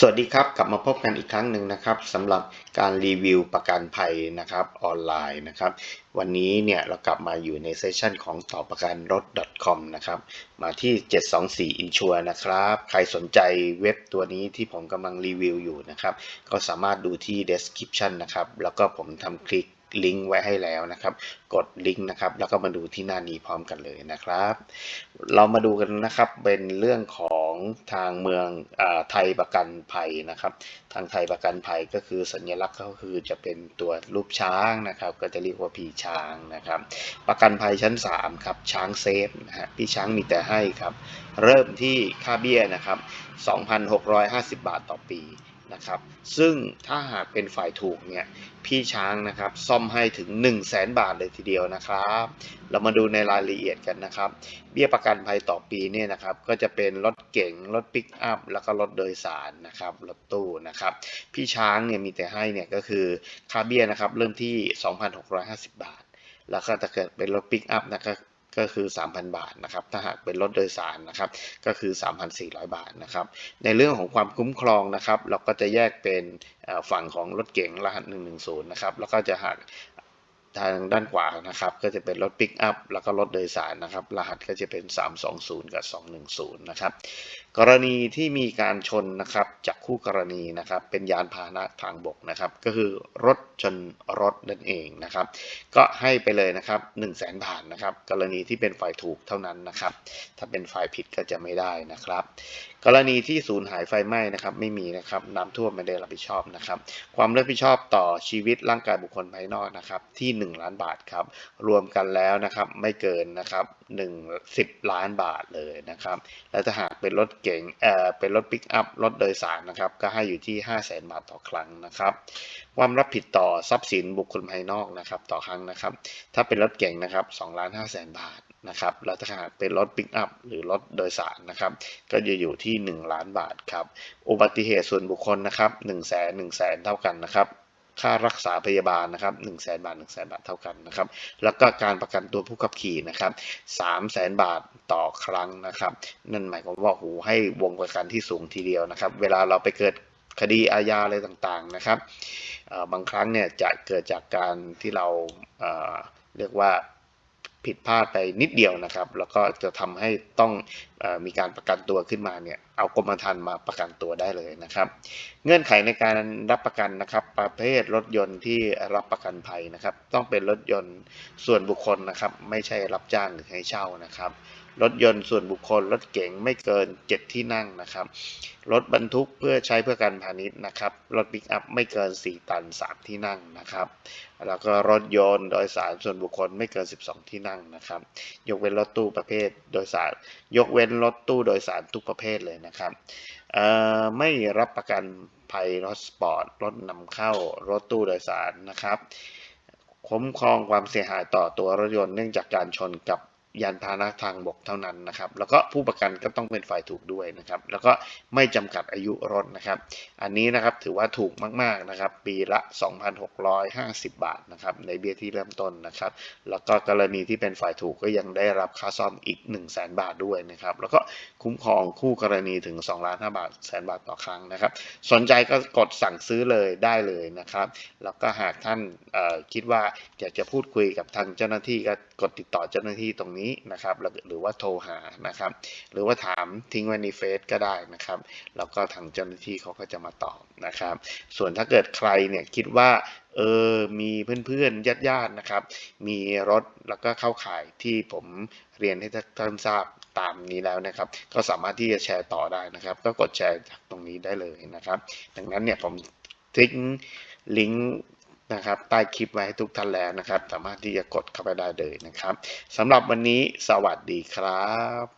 สวัสดีครับ กลับมาพบกันอีกครั้งหนึ่งนะครับสำหรับการรีวิวประกันภัยนะครับออนไลน์นะครับ วันนี้เนี่ยเรากลับมาอยู่ในเซสชันของต่อประกันรถ .com นะครับมาที่ 724 Insure นะครับ ใครสนใจเว็บตัวนี้ที่ผมกำลังรีวิวอยู่นะครับ ก็สามารถดูที่ description นะครับ แล้วก็ผมทำคลิก ลิงก์ไว้ให้แล้วนะครับ กดลิงก์นะครับ แล้วก็มาดูที่หน้านี้พร้อมกันเลยนะครับ เรามาดูกันนะครับเป็นเรื่องของทางเมืองอไทยประกันภัยนะครับ ทางไทยประกันภัยก็คือสัญลักษณ์ก็คือจะเป็นตัวรูปช้างนะครับ ก็จะเรียกว่าพี่ช้างนะครับ ประกันภัยชั้น 3 ครับ ช้างเซฟนะฮะพี่ช้างมีแต่ให้ครับ เริ่มที่ค่าเบี้ยนะครับ 2,650 บาทต่อปี นะครับ ซึ่งถ้าหากเป็นฝ่ายถูกเนี่ยพี่ช้างนะครับซ่อมให้ถึง 1 0 0 0 0แบาทเลยทีเดียวนะครับ เรามาดูในรายละเอียดกันนะครับ เบี้ยประกันภัยต่อปีเนี่ยนะครับก็จะเป็นรถเก๋งรถปิกอัพแล้วก็รถโดยสารนะครับรถตู้นะครับ พี่ช้างเนี่ยมีแต่ให้เนี่ยก็คือค่าเบี้ยนะครับเริ่มที่ 2,650 บาท แล้วก็ถ้าเกิดเป็นรถปิกอัพนะครับ ก็คือ 3,000 บาทนะครับ ถ้าหากเป็นรถโดยสารนะครับก็คือ 3,400 บาทนะครับ ในเรื่องของความคุ้มครองนะครับ เราก็จะแยกเป็นฝั่งของรถเก๋งรหัส 110 นะครับ แล้วก็จะหัก ทางด้านขวานะครับ ก็จะเป็นรถปิกอัพแล้วก็รถโดยสารนะครับ รหัสก็จะเป็น 320 กับ 210 นะครับ กรณีที่มีการชนนะครับจากคู่กรณีนะครับ เป็นยานพาหนะทางบกนะครับ ก็คือรถชนรถนั่นเองนะครับ ก็ให้ไปเลยนะครับ1 0 0 0 0แสนบาทนะครับ กรณีที่เป็นฝ่ายถูกเท่านั้นนะครับ ถ้าเป็นฝ่ายผิดก็จะไม่ได้นะครับ กรณีที่สูญหายไฟไหม้นะครับ ไม่มีนะครับน้ำท่วมไม่ได้รับผิดชอบนะครับ ความรับผิดชอบต่อชีวิตร่างกายบุคคลภายนอกนะครับที่1ล้านบาทครับรวมกันแล้วนะครับไม่เกินนะครับ1 10 ล้านบาทเลยนะครับและถ้าหากเป็นรถเก๋งเอ่อเป็นรถปิกอัพรถโดยสารนะครับก็ให้อยู่ที่ 5 0 0 0 0 0บาทต่อครั้งนะครับความรับผิดต่อทรัพย์สินบุคคลภายนอกนะครับต่อครั้งนะครับถ้าเป็นรถเก๋งนะครับ2ล้าน5แสนบาทนะครับแล้วถ้าหากเป็นรถปิกอัพหรือรถโดยสารนะครับก็จะอยู่ที่ 1 ล้านบาทครับอุบัติเหตุส่วนบุคคลนะครับ1 0 0 0 0 0 1 0 0 0 0 เท่ากันนะครับ ค่ารักษาพยาบาลนะครับ1 0 0 0 0 0บาท1 0 0 0 0บาทเท่ากันนะครับ แล้วก็การประกันตัวผู้ขับขี่นะครับ3 0 0 0 0 0 บาทต่อครั้งนะครับ นั่นหมายความว่าโหให้วงประกันที่สูงทีเดียวนะครับ เวลาเราไปเกิดคดีอาญาอะไรต่างๆนะครับบางครั้งเนี่ยจะเกิดจากการที่เราเรียกว่า ผิดพลาดไปนิดเดียวนะครับ แล้วก็จะทำให้ต้องอมีการประกันตัวขึ้นมาเนี่ยเอากรมธรรม์มาประกันตัวได้เลยนะครับ เงื่อนไขในการรับประกันนะครับ ประเภทรถยนต์ที่รับประกันภัยนะครับ ต้องเป็นรถยนต์ส่วนบุคคลนะครับ ไม่ใช่รับจ้างหรือให้เช่านะครับ รถยนต์ส่วนบุคคล รถเก๋งไม่เกิน 7 ที่นั่งนะครับ รถบรรทุกเพื่อใช้เพื่อการพาณิชย์นะครับ รถปิกอัพไม่เกิน 4 ตัน 3 ที่นั่งนะครับ แล้วก็รถยนต์โดยสารส่วนบุคคลไม่เกิน 12 ที่นั่งนะครับ ยกเว้นรถตู้ประเภทโดยสาร ยกเว้นรถตู้โดยสารทุกประเภทเลยนะครับ ไม่รับประกันภัยรถสปอร์ต รถนำเข้า รถตู้โดยสารนะครับคุ้มครองความเสียหายต่อตัวรถยนต์เนื่องจากการชนกับ ยานพาหนะทางบกเท่านั้นนะครับ แล้วก็ผู้ประกันก็ต้องเป็นฝ่ายถูกด้วยนะครับ แล้วก็ไม่จำกัดอายุรถนะครับ อันนี้นะครับถือว่าถูกมากๆนะครับ ปีละ 2,650 บาทนะครับ ในเบี้ยที่เริ่มต้นนะครับ แล้วก็กรณีที่เป็นฝ่ายถูกก็ยังได้รับค่าซ่อมอีก 1 0 0 0 0แบาทด้วยนะครับ แล้วก็คุ้มครองคู่กรณีถึง2ล้าน5บาทแสนบาทต่อครั้งนะครับ สนใจก็กดสั่งซื้อเลยได้เลยนะครับ แล้วก็หากท่านคิดว่าอยากจะพูดคุยกับทางเจ้าหน้าที่ก็กดติดต่อเจ้าหน้าที่ตรงนี้นะครับหรือว่าโทรหานะครับ หรือว่าถามทิ้งไว้ในเฟซก็ได้นะครับ แล้วก็ทางเจ้าหน้าที่เขาก็จะมาตอบนะครับ ส่วนถ้าเกิดใครเนี่ยคิดว่าเออ มีเพื่อนๆ ญาติๆ นะครับ มีรถแล้วก็เข้าข่ายที่ผมเรียนให้ท่านทราบตามนี้แล้วนะครับ ก็สามารถที่จะแชร์ต่อได้นะครับ ก็กดแชร์จากตรงนี้ได้เลยนะครับ ดังนั้นเนี่ยผมทิ้งลิงก์ นะครับใต้คลิปไว้ให้ทุกท่านแล้วนะครับ สามารถที่จะกดเข้าไปได้เลยนะครับสำหรับวันนี้สวัสดีครับ